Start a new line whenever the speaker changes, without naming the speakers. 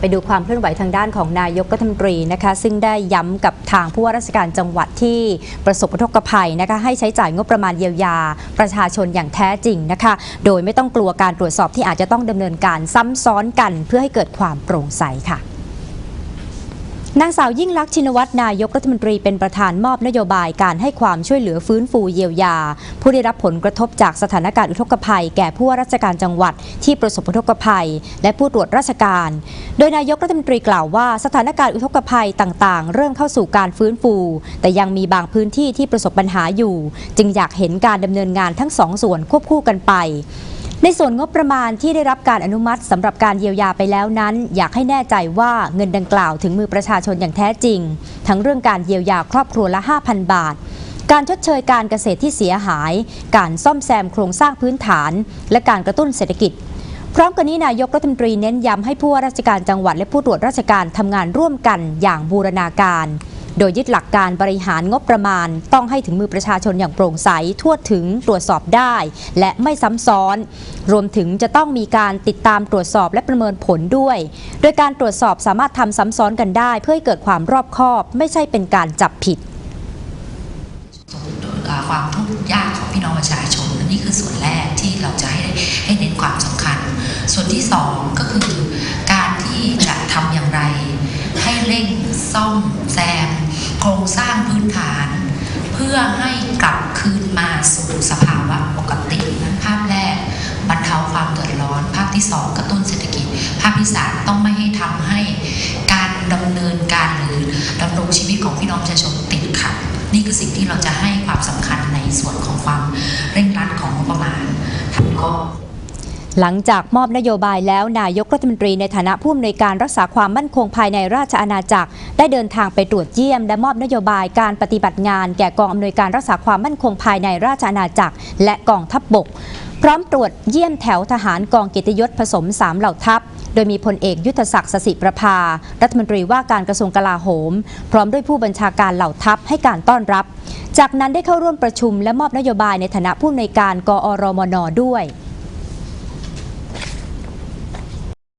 ไปดูความเคลื่อนไหวทางด้านของนายกรัฐมนตรีนะคะซึ่งได้ย้ำกับทางผู้ว่าราชการจังหวัดที่ประสบอุทกภัยนะคะให้ใช้จ่ายงบประมาณเยียวยา ประชาชนอย่างแท้จริงนะคะ โดยไม่ต้องกลัวการตรวจสอบที่อาจจะต้องดำเนินการซ้ำซ้อนกัน เพื่อให้เกิดความโปร่งใสค่ะ นางสาวยิ่งลักษณ์ชินวัตรนายกรัฐมนตรีเป็นประธานมอบนโยบายการให้ความช่วยเหลือฟื้นฟูเยียวยา ผู้ได้รับผลกระทบจากสถานการณ์อุทกภัย แก่ผู้ว่าราชการจังหวัดที่ประสบอุทกภัย และผู้ตรวจราชการ โดยนายกรัฐมนตรีกล่าวว่าสถานการณ์อุทกภัยต่างๆ เริ่มเข้าสู่การฟื้นฟู แต่ยังมีบางพื้นที่ที่ประสบปัญหาอยู่ จึงอยากเห็นการดำเนินงานทั้งสองส่วนควบคู่กันไป ในส่วนงบประมาณที่ได้รับการอนุมัติสำหรับการเยียวยาไปแล้วนั้น อยากให้แน่ใจว่าเงินดังกล่าวถึงมือประชาชนอย่างแท้จริง ทั้งเรื่องการเยียวยาครอบครัวละ 5,000 บาท การชดเชยการเกษตรที่เสียหาย การซ่อมแซมโครงสร้างพื้นฐาน และการกระตุ้นเศรษฐกิจ พร้อมกันนี้นายกรัฐมนตรีเน้นย้ำให้ผู้ว่าราชการจังหวัดและผู้ตรวจราชการทำงานร่วมกันอย่างบูรณาการ โดยยึดหลักการบริหารงบประมาณ ต้องให้ถึงมือประชาชนอย่างโปร่งใส ทั่วถึงตรวจสอบได้ และไม่ซ้ำซ้อน รวมถึงจะต้องมีการติดตามตรวจสอบและประเมินผลด้วย โดยการตรวจสอบสามารถทำซ้ำซ้อนกันได้ เพื่อให้เกิดความรอบคอบ ไม่ใช่เป็นการจับผิด
ความทุกข์ยากของพี่น้องประชาชนนี่คือส่วนแรกที่เราจะให้ให้เน้นความสำคัญ ส่วนที่สองก็คือการที่จะทำอย่างไร ให้เร่งซ่อม โครงสร้างพื้นฐาน เพื่อให้กลับคืนมาสู่สภาวะปกตินั้นภาพแรกบรรเทาความเดือดร้อน ภาพที่สองกระตุ้นเศรษฐกิจ ภาพที่สามต้องไม่ให้ทำให้การดำเนินการหรือดำรงชีวิตของพี่น้องประชาชนติดขัดนี่คือสิ่งที่เราจะให้ความสำคัญในส่วนของความเร่งรัดของงบประมาณก็
หลังจากมอบนโยบายแล้วนายกรัฐมนตรีในฐานะผู้อำนวยการรักษาความมั่นคงภายในราชอาณาจักร ได้เดินทางไปตรวจเยี่ยม และมอบนโยบายการปฏิบัติงาน แก่กองอำนวยการรักษาความมั่นคงภายในราชอาณาจักร และกองทัพบบก พร้อมตรวจเยี่ยมแถวทหารกองเกียรติยศผสมสามเหล่าทัพโดยมีพลเอกยุทธศักดิ์สสิประภา รัฐมนตรีว่าการกระทรวงกลาโหม พร้อมด้วยผู้บัญชาการเหล่าทัพให้การต้อนรับ จากนั้นได้เข้าร่วมประชุมและมอบนโยบายในฐานะผู้อำนวยการกอรมนด้วย